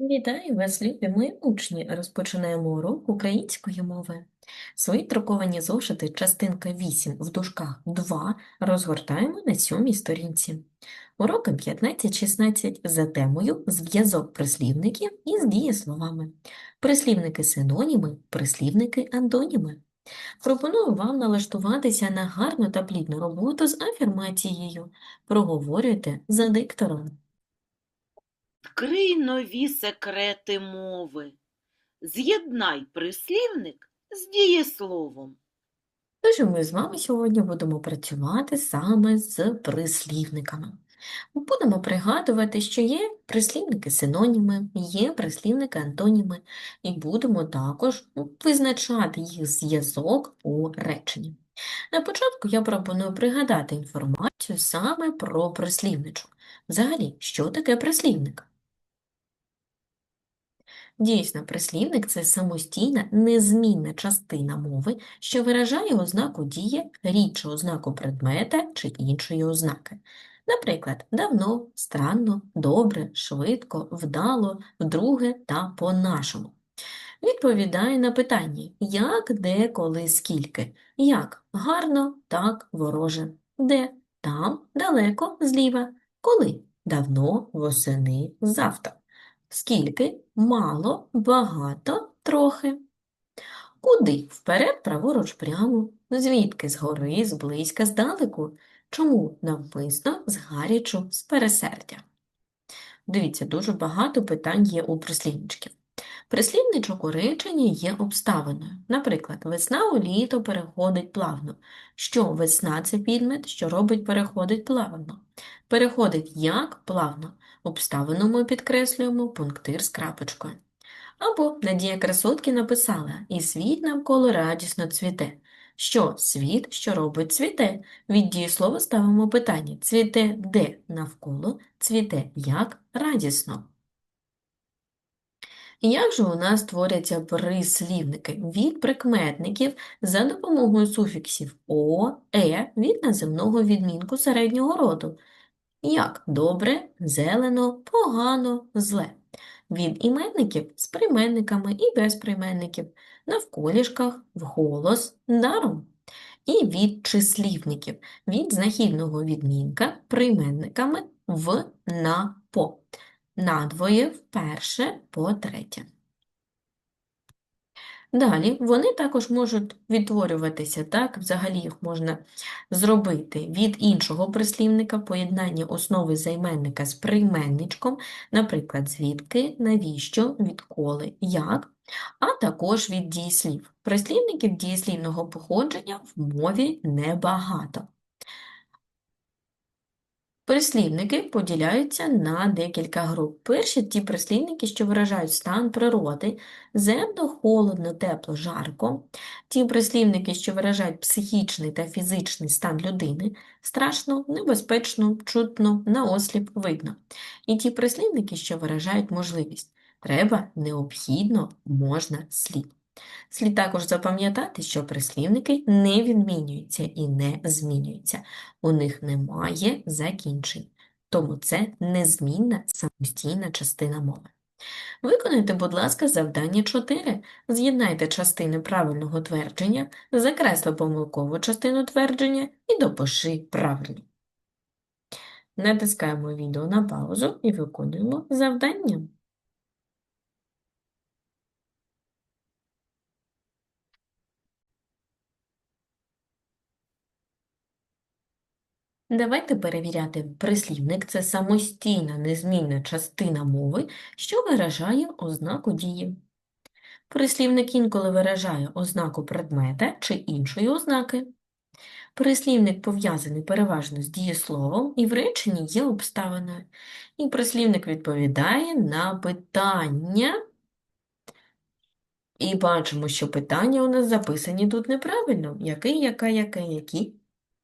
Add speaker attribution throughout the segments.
Speaker 1: Вітаю вас, любі мої учні! Розпочинаємо урок української мови. Свої друковані зошити, частинка 8 в дужках 2 розгортаємо на сьомій сторінці. Уроки 15-16 за темою зв'язок прислівників із дієсловами. Прислівники синоніми, прислівники антоніми. Пропоную вам налаштуватися на гарну та плідну роботу з афірмацією. Проговорюйте за диктором.
Speaker 2: Вкрий нові секрети мови. З'єднай прислівник з дієсловом.
Speaker 1: Тож ми з вами сьогодні будемо працювати саме з прислівниками. Будемо пригадувати, що є прислівники синоніми, є прислівники антоніми, і будемо також визначати їх зв'язок у реченні. На початку я пропоную пригадати інформацію саме про прислівничок. Взагалі, що таке прислівник? Дійсно, прислівник – це самостійна, незмінна частина мови, що виражає ознаку дії, рідше ознаку предмета чи іншої ознаки. Наприклад, давно, странно, добре, швидко, вдало, вдруге та по-нашому. Відповідає на питання як, де, коли, скільки. Як гарно, так, вороже. Де? Там, далеко, зліва. Коли? Давно, восени, завтра. Скільки? Мало, багато, трохи. Куди? Вперед, праворуч, прямо. Звідки? Згори, зблизька, здалеку. Чому навмисно, згарячу, з пересердя? Дивіться, дуже багато питань є у прислівничків. Прислівничок у реченні є обставиною. Наприклад, весна у літо переходить плавно. Що весна – це підмет, що робить переходить плавно. Переходить як плавно. Обставину ми підкреслюємо пунктир з крапочкою. Або Надія Красотки написала «І світ навколо радісно цвіте». Що світ, що робить цвіте? Від дієслова ставимо питання цвіте де навколо, цвіте як радісно. Як же у нас творяться прислівники? Від прикметників за допомогою суфіксів о, е від наземного відмінку середнього роду. Як добре, зелено, погано, зле. Від іменників з прийменниками і без прийменників, навколішках, вголос, даром. І від числівників від знахідного відмінка прийменниками в, на, по. Надвоє вперше, по третє. Далі вони також можуть відтворюватися так, взагалі їх можна зробити від іншого прислівника поєднання основи займенника з прийменничком, наприклад, звідки, навіщо, відколи, як, а також від дієслів. Прислівників дієслівного походження в мові небагато. Прислівники поділяються на декілька груп. Перші – ті прислівники, що виражають стан природи, земно, холодно, тепло, жарко. Ті прислівники, що виражають психічний та фізичний стан людини, страшно, небезпечно, чутно, наосліп, видно. І ті прислівники, що виражають можливість. Треба, необхідно, можна, слід. Слід також запам'ятати, що прислівники не відмінюються і не змінюються. У них немає закінчень, тому це незмінна самостійна частина мови. Виконайте, будь ласка, завдання 4. З'єднайте частини правильного твердження, закресли помилкову частину твердження і допиши правильно. Натискаємо відео на паузу і виконуємо завдання. Давайте перевіряти. Прислівник – це самостійна незмінна частина мови, що виражає ознаку дії. Прислівник інколи виражає ознаку предмета чи іншої ознаки. Прислівник пов'язаний переважно з дієсловом і в реченні є обставиною. І прислівник відповідає на питання. І бачимо, що питання у нас записані тут неправильно. Який, яка, яке, які.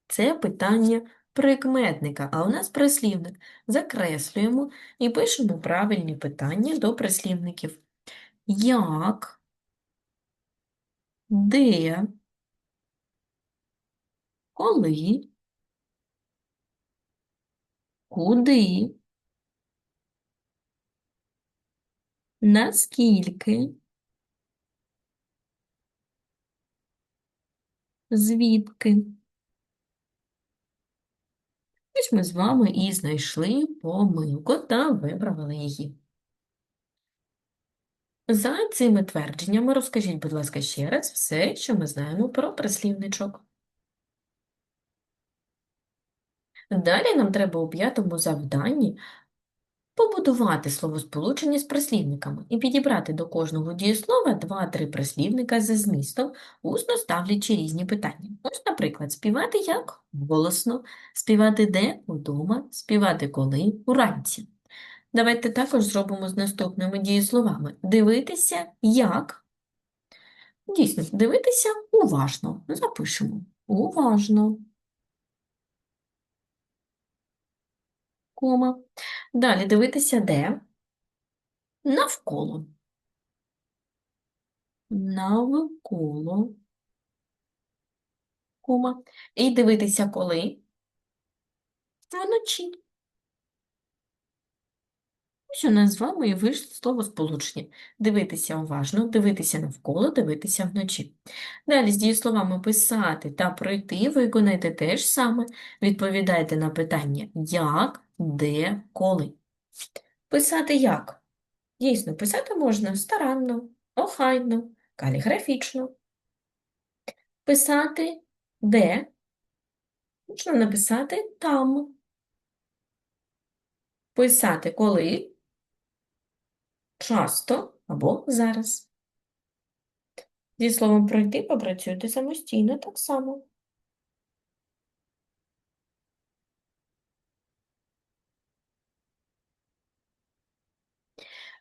Speaker 1: Це питання прикметника, а у нас прислівник. Закреслюємо і пишемо правильні питання до прислівників. Як, де, коли, куди, Наскільки? Звідки? Ось ми з вами і знайшли помилку та виправили її. За цими твердженнями розкажіть, будь ласка, ще раз все, що ми знаємо про прислівничок. Далі нам треба у п'ятому завданні побудувати словосполучення з прислівниками і підібрати до кожного дієслова два-три прислівника за змістом, усно ставлячи різні питання. Ось, наприклад, співати як? Голосно, співати де? Удома, співати коли? Уранці. Давайте також зробимо з наступними дієсловами. Дивитися як? Дійсно, дивитися уважно. Запишемо. Уважно. Кома. Далі дивитися де? Навколо. Навколо. Кома. І дивитися коли? Вночі. У нас з вами і вийшло словосполучення. Дивитися уважно, дивитися навколо, дивитися вночі. Далі з дієсловами писати та пройти виконайте те ж саме. Відповідайте на питання як, де, коли. Писати як? Дійсно, писати можна старанно, охайно, каліграфічно. Писати де? Можна написати там. Писати коли? Часто або зараз. Зі словом пройти попрацюйте самостійно так само.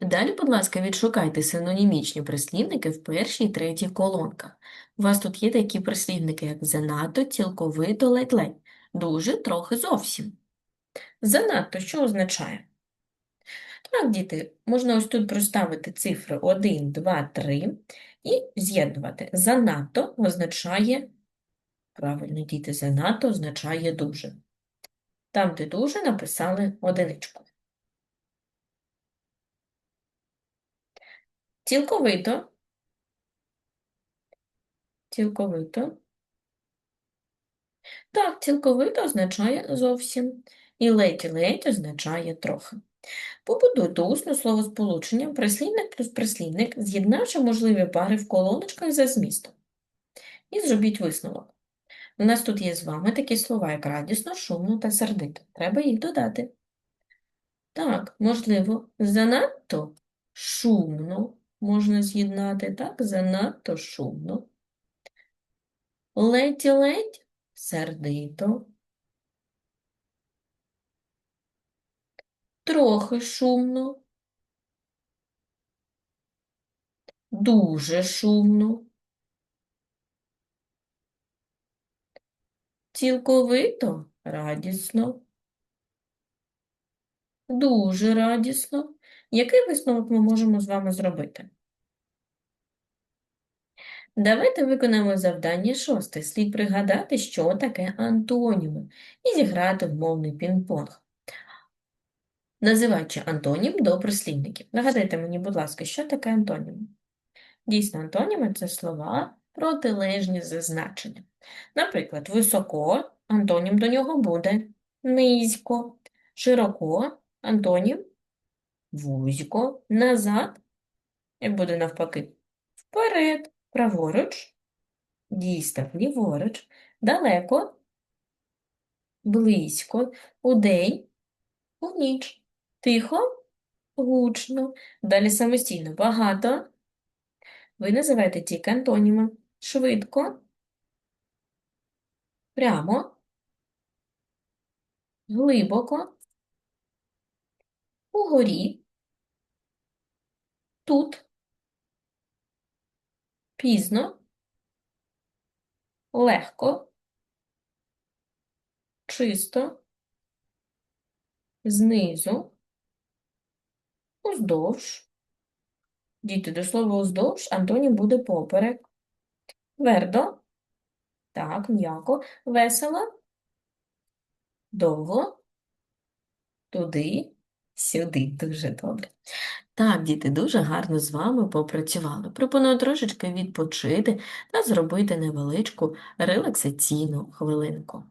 Speaker 1: Далі, будь ласка, відшукайте синонімічні прислівники в першій і третій колонках. У вас тут є такі прислівники, як занадто, цілковито, ледь-ледь, дуже, трохи, зовсім. Занадто що означає? Так, діти, можна ось тут проставити цифри 1, 2, 3 і з'єднувати. Занадто означає, правильно, діти, занадто означає дуже. Там, де дуже, написали одиничку. Цілковито. Цілковито. Так, цілковито означає зовсім. І ледь-ледь означає трохи. Побудуйте усне словосполучення, прислівник плюс прислівник, з'єднавши можливі пари в колоночках за змістом. І зробіть висновок. У нас тут є з вами такі слова, як радісно, шумно та сердито. Треба їх додати. Так, можливо, занадто шумно можна з'єднати, так, занадто шумно. Ледь-ледь сердито. Трохи шумно. Дуже шумно. Цілковито радісно. Дуже радісно. Який висновок ми можемо з вами зробити? Давайте виконаємо завдання шосте. Слід пригадати, що таке антоніми, і зіграти в мовний пінг-понг. Називаючи антонім до прислівників. Нагадайте мені, будь ласка, що таке антонім? Дійсно, антоніми – це слова протилежні за значенням. Наприклад, високо антонім до нього буде низько, широко антонім вузько, назад, як буде навпаки, вперед, праворуч, дійсно, ліворуч, далеко, близько, удень, у ніч, тихо, гучно, далі самостійно, багато. Ви називаєте тільки антоніми. Швидко, прямо, глибоко, угорі, тут, пізно, легко, чисто, знизу, уздовж. Діти, до слова уздовж антонім буде поперек. Твердо, так, м'яко, весело, довго, туди, сюди, дуже добре. Так, діти, дуже гарно з вами попрацювали. Пропоную трошечки відпочити та зробити невеличку релаксаційну хвилинку.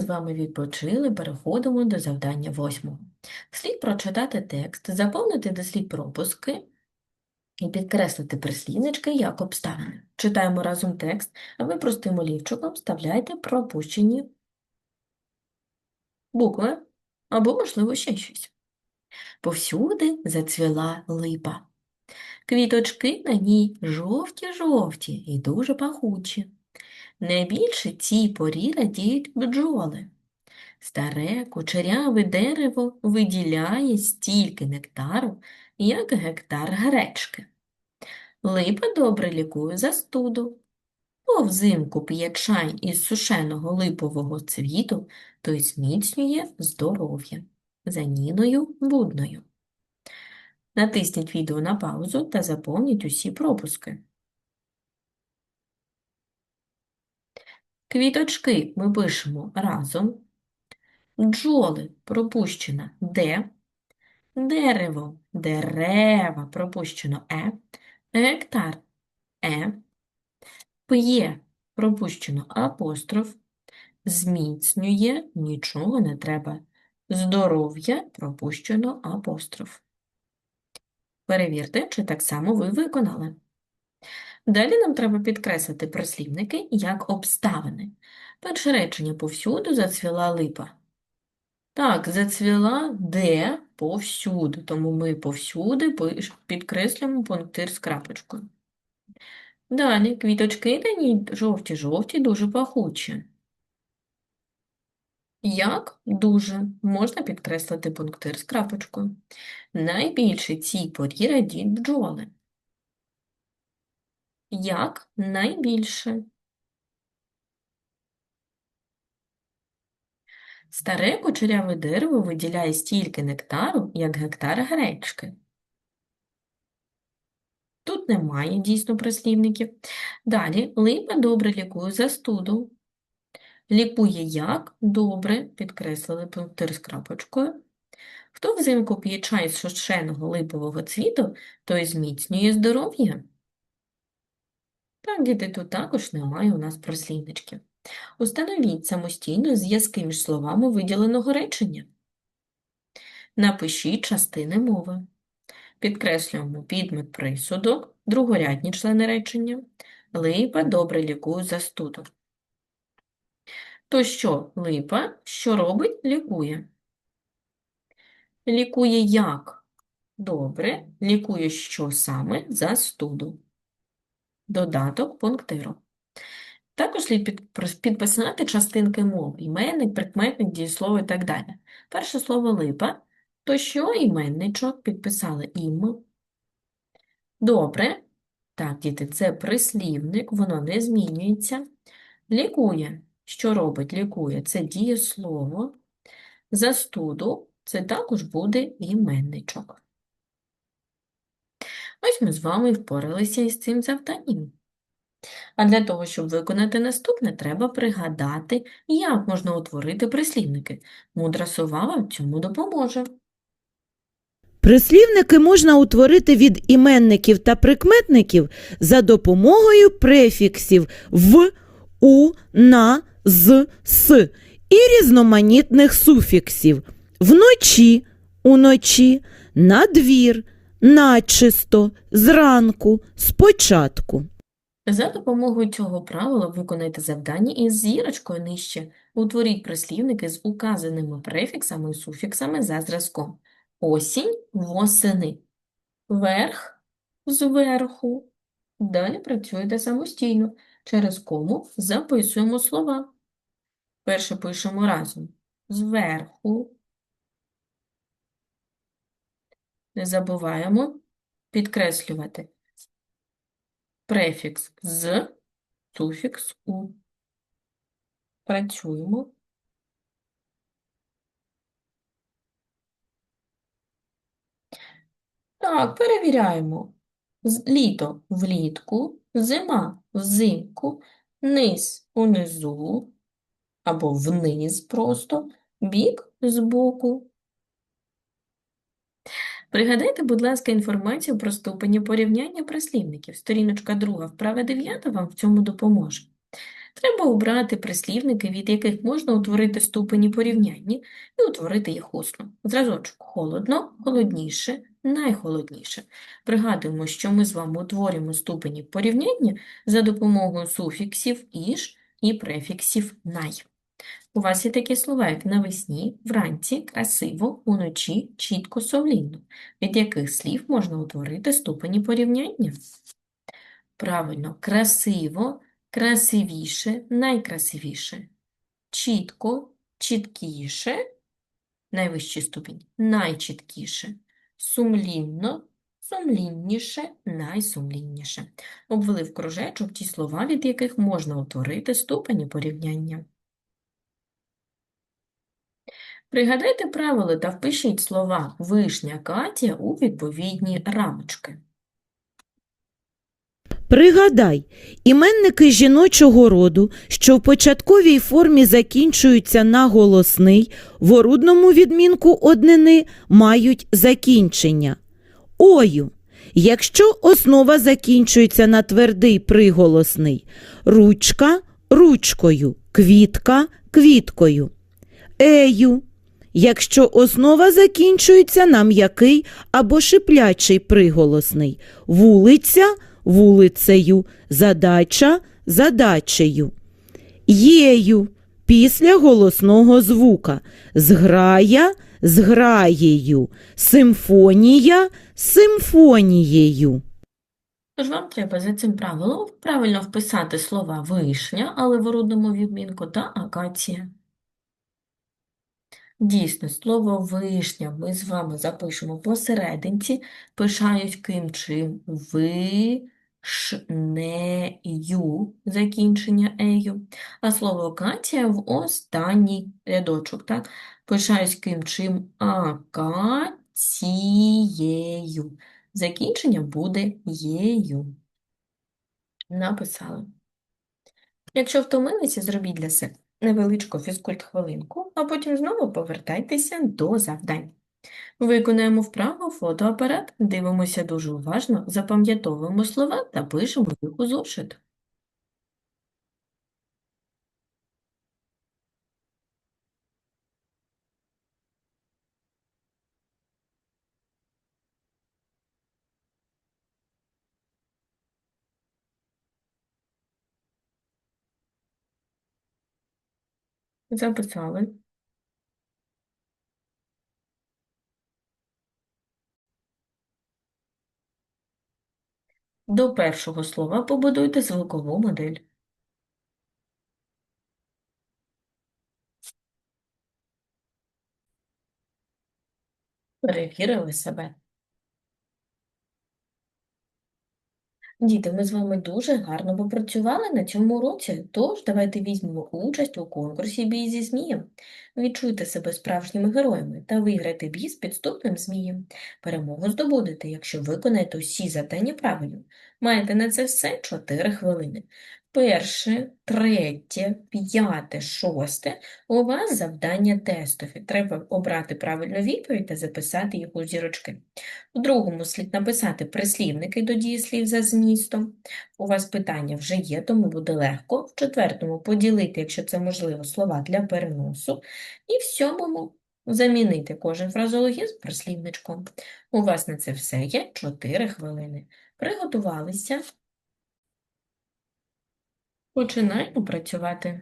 Speaker 1: З вами відпочили, переходимо до завдання восьмого. Слід прочитати текст, заповнити дослід пропуски і підкреслити прислівнички як обставини. Читаємо разом текст, а ви простим олівчиком вставляйте пропущені букви або, можливо, ще щось. Повсюди зацвіла липа. Квіточки на ній жовті-жовті і дуже пахучі. Найбільше цій порі радіють бджоли. Старе кучеряве дерево виділяє стільки нектару, як гектар гречки. Липа добре лікує застуду. Хто взимку п'є чай із сушеного липового цвіту, той зміцнює здоров'я. За Ніною Будною. Натисніть відео на паузу та заповніть усі пропуски. Квіточки ми пишемо разом. Бджоли пропущено Д. Дерево, дерева пропущено Е. Гектар Е. П'є пропущено апостроф. Зміцнює нічого не треба. Здоров'я пропущено апостроф. Перевірте, чи так само ви виконали. Далі нам треба підкреслити прислівники як обставини. Перше речення повсюду зацвіла липа. Так, зацвіла де повсюди, тому ми повсюди підкреслюємо пунктир з крапочкою. Далі квіточки на ній жовті-жовті, дуже пахучі. Як дуже можна підкреслити пунктир з крапочкою. Найбільше цій порі радіють бджоли. Як найбільше. Старе кучеряве дерево виділяє стільки нектару, як гектар гречки. Тут немає дійсно прислівників. Далі липа добре лікує застуду. Лікує як? Добре, підкреслили пунктир з крапочкою. Хто взимку п'є чай з сушеного липового цвіту, той зміцнює здоров'я. Так, діти, тут також немає у нас прослівничків. Установіть самостійно зв'язки між словами виділеного речення. Напишіть частини мови. Підкреслюємо підмет присудок, другорядні члени речення. Липа добре лікує застуду. То що липа, що робить, лікує? Лікує як? Добре. Лікує що саме? Застуду. Додаток пунктиру. Також слід підписати частинки мови, іменник, прикметник, дієслово і так далі. Перше слово липа, то що іменничок підписали ім. Добре. Так, діти, це прислівник, воно не змінюється. Лікує. Що робить? Лікує. Це дієслово. Застуду це також буде іменничок. Ось ми з вами впоралися із цим завданням. А для того, щоб виконати наступне, треба пригадати, як можна утворити прислівники. Мудра сова вам цьому допоможе.
Speaker 3: Прислівники можна утворити від іменників та прикметників за допомогою префіксів в, у, на, з, с і різноманітних суфіксів вночі, уночі, надвір, начисто, зранку, спочатку.
Speaker 1: За допомогою цього правила виконайте завдання із зірочкою нижче. Утворіть прислівники з указаними префіксами і суфіксами за зразком. Осінь – восени. Верх – зверху. Далі працюєте самостійно. Через кому записуємо слова. Перше пишемо разом. Зверху. Не забуваємо підкреслювати префікс з, суфікс у. Працюємо. Так, перевіряємо. Літо влітку, зима взимку, низ унизу, або вниз просто, бік збоку. Пригадайте, будь ласка, інформацію про ступені порівняння прислівників. Сторіночка 2, вправа 9 вам в цьому допоможе. Треба обрати прислівники, від яких можна утворити ступені порівняння і утворити їх усно. Зразочок холодно, холодніше, найхолодніше. Пригадуємо, що ми з вами утворюємо ступені порівняння за допомогою суфіксів «іж» і префіксів «най». У вас є такі слова, як навесні, вранці, красиво, уночі, чітко, совлінно, від яких слів можна утворити ступені порівняння. Правильно, красиво, красивіше, найкрасивіше, чітко, чіткіше, найвищий ступінь, найчіткіше, сумлінно, сумлінніше, найсумлінніше. Обвели в кружечок ті слова, від яких можна утворити ступені порівняння. Пригадайте правила та впишіть слова «вишня Катя» у відповідні рамочки.
Speaker 3: Пригадай, іменники жіночого роду, що в початковій формі закінчуються на голосний, в орудному відмінку однини мають закінчення. Ою. Якщо основа закінчується на твердий приголосний, ручка – ручкою, квітка – квіткою. Ею. Якщо основа закінчується на м'який або шиплячий приголосний, вулиця – вулицею, задача – задачею. Єю – після голосного звука, зграя – зграєю, симфонія – симфонією.
Speaker 1: Тож вам треба за цим правилом правильно вписати слова «вишня», але в орудному відмінку, та «акація». Дійсно, слово «вишня» ми з вами запишемо посерединці, пишають ким чим вишнею, закінчення ею, а слово «акація» в останній рядочок, так? Пишають ким чим акацією. Закінчення буде єю. Написали. Якщо втомилися, зробіть для себе невеличку фізкульт-хвилинку, а потім знову повертайтеся до завдань. Виконаємо вправу фотоапарат, дивимося дуже уважно, запам'ятовуємо слова та пишемо їх у зошит. Записали. До першого слова побудуйте звукову модель. Перевірили себе. Діти, ми з вами дуже гарно попрацювали на цьому уроці, тож давайте візьмемо участь у конкурсі «Бій зі змієм». Відчуйте себе справжніми героями та виграйте бій з підступним змієм. Перемогу здобудете, якщо виконаєте усі завдання правильно. Маєте на це все 4 хвилини. Перше, третє, п'яте, шосте у вас завдання тестові. Треба обрати правильну відповідь та записати їх у зірочки. У другому слід написати прислівники до дієслів за змістом. У вас питання вже є, тому буде легко. В четвертому поділити, якщо це можливо, слова для переносу. І в сьомому замінити кожен фразологізм прислівничком. У вас на це все є 4 хвилини. Приготувалися. Починаємо працювати.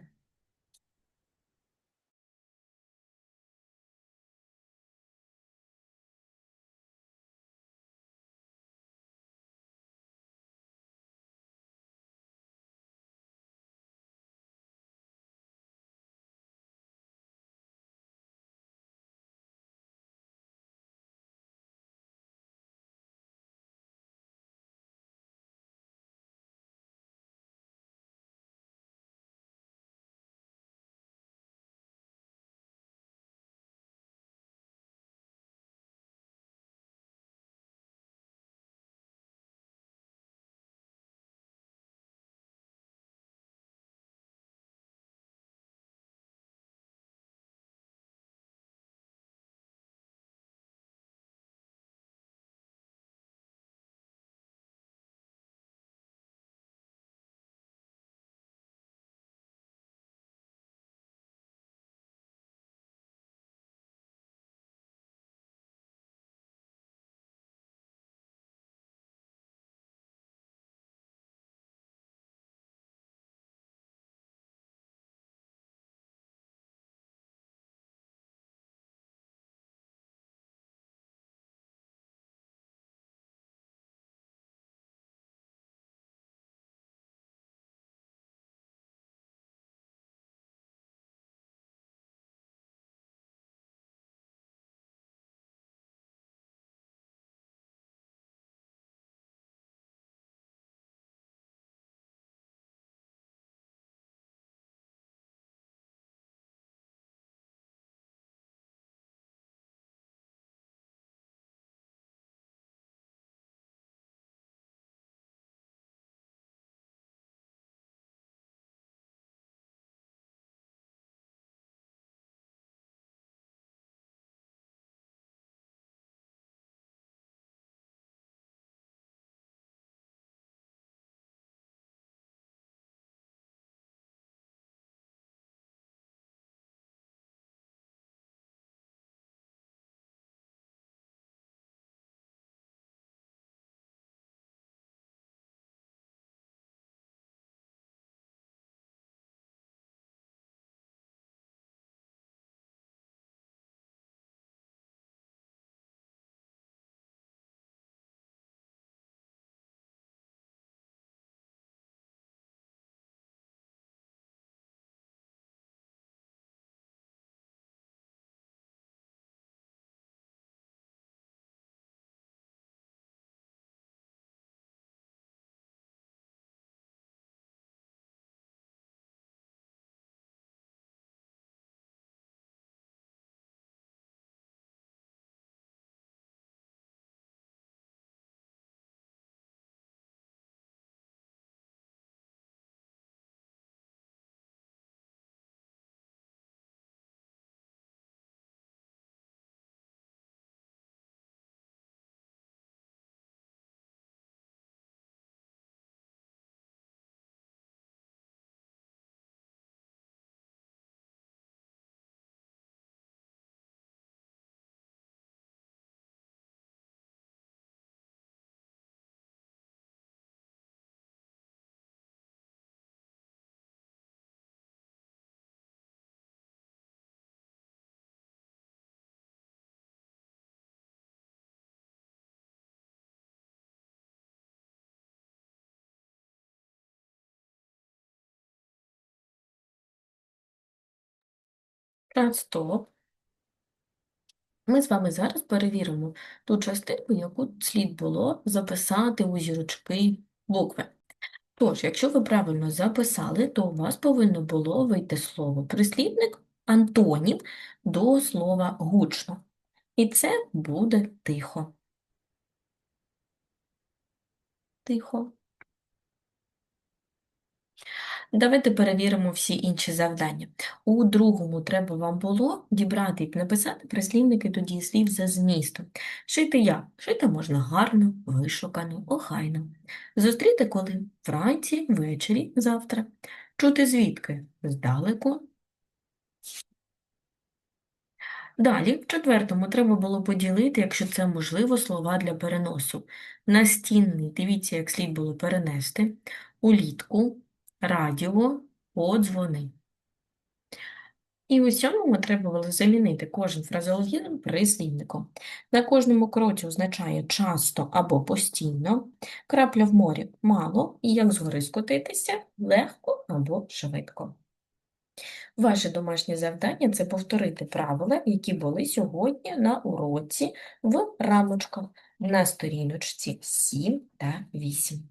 Speaker 1: Стоп. Ми з вами зараз перевіримо ту частинку, яку слід було записати у зірочки букви. Тож, якщо ви правильно записали, то у вас повинно було вийти слово прислівник, антонім до слова гучно. І це буде тихо. Тихо. Давайте перевіримо всі інші завдання. У другому треба вам було дібрати і написати прислівники до дієслів за змістом. Шити як? Шити можна гарно, вишукано, охайно. Зустріти коли? Вранці, ввечері, завтра. Чути звідки? Здалеку. Далі, в четвертому треба було поділити, якщо це можливо, слова для переносу. Настінний, дивіться, як слід було перенести. Улітку, радіо, подзвони. І у сьомому треба було замінити кожен фразеологізм прислівником. На кожному кроці означає часто або постійно, крапля в морі – мало, і як згори скотитися – легко або швидко. Ваше домашнє завдання – це повторити правила, які були сьогодні на уроці в рамочках на сторіночці 7 та 8.